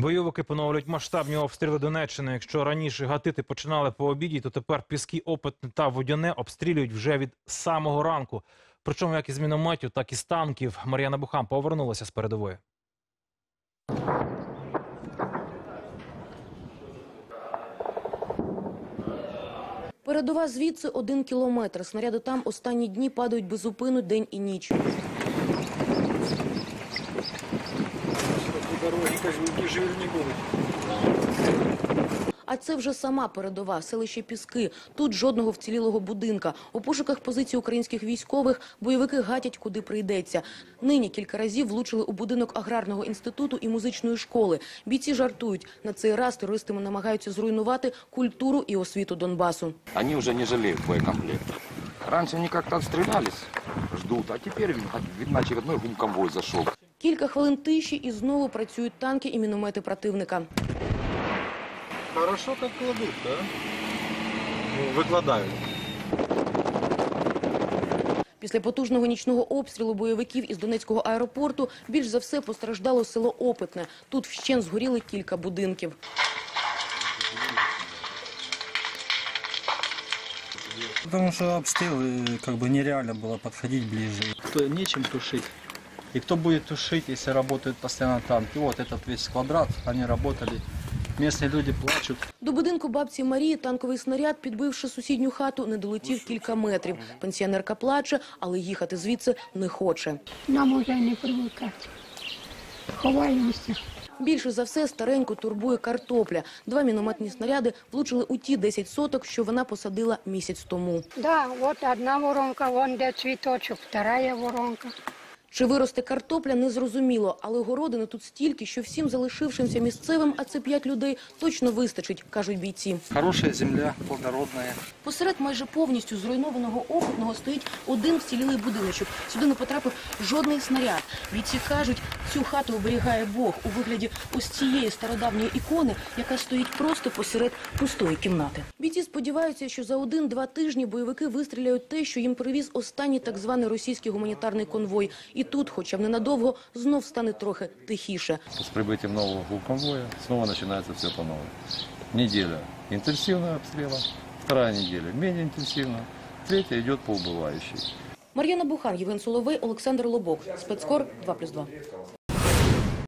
Бойовики поновлюють масштабні обстріли Донеччини. Якщо раніше гатити починали по обіді, то тепер піски, опитне та водяне обстрілюють вже від самого ранку. Причому як із мінометів, так і з танків. Мар'яна Бухам повернулася з передової. Передова звідси один кілометр. Снаряди там останні дні падають безупину день і ніч. Дороги кажу, жирні будуть. А це вже сама передова, селище Піски. Тут жодного вцілілого будинка. У пошуках позицій українських військових бойовики гатять, куди прийдеться. Нині кілька разів влучили у будинок аграрного інституту і музичної школи. Бійці жартують. На цей раз терористи намагаються зруйнувати культуру і освіту Донбасу. Они уже не жалеют боекомплекта. Раньше они как-то отстрелялись, ждут, а теперь, видно, очередной гумконвой зашел. Кілька хвилин тиші і знову працюють танки і міномети противника. Хорошо так кладуть, да? Ну, викладають. Після потужного нічного обстрілу бойовиків із Донецького аеропорту більш за все постраждало село Опитне. Тут вщен згоріли кілька будинків. Потому что обстрел, и как бы нереально было подходить ближе. кто нечем тушить. И кто будет тушить, если работают постоянно танки? Вот этот весь квадрат, они работали. Местные люди плачут. До будинку бабці Марії танковий снаряд, підбивши сусідню хату, не долетів кілька метрів. Пенсіонерка плаче, але їхати звідси не хоче. Нам уже не привикати. Ховаємося. Більше за все стареньку турбує картопля. Два мінометні снаряди влучили у ті 10 соток, що вона посадила місяць тому. Да, от одна воронка, вон де цвіточок, вторая воронка. Чи виросте картопля, незрозуміло, але городини тут стільки, що всім залишившимся місцевим, а це п'ять людей, точно вистачить, кажуть бійці. Хорошая земля, плодородная. Посеред майже повністю зруйнованого опитного стоїть один вцілілий будиночок. Сюди не потрапив жодний снаряд. Бійці кажуть, цю хату оберігає Бог у вигляді ось цієї стародавньої ікони, яка стоїть просто посеред пустої кімнати. Бійці сподіваються, що за один-два тижні бойовики вистріляють те, що їм привіз останній так званий російський гуманітарний конвой. І тут, хоча б ненадовго, знов стане трохи тихіше. З прибиттям нового конвою знову починається все по новой. Неділя інтенсивного обстрілу, вторая неділя менш интенсивно, третя йде по убиваючій. Мар'яна Бухан, Євген Соловей, Олександр Лобок. Спецкор 2+,2.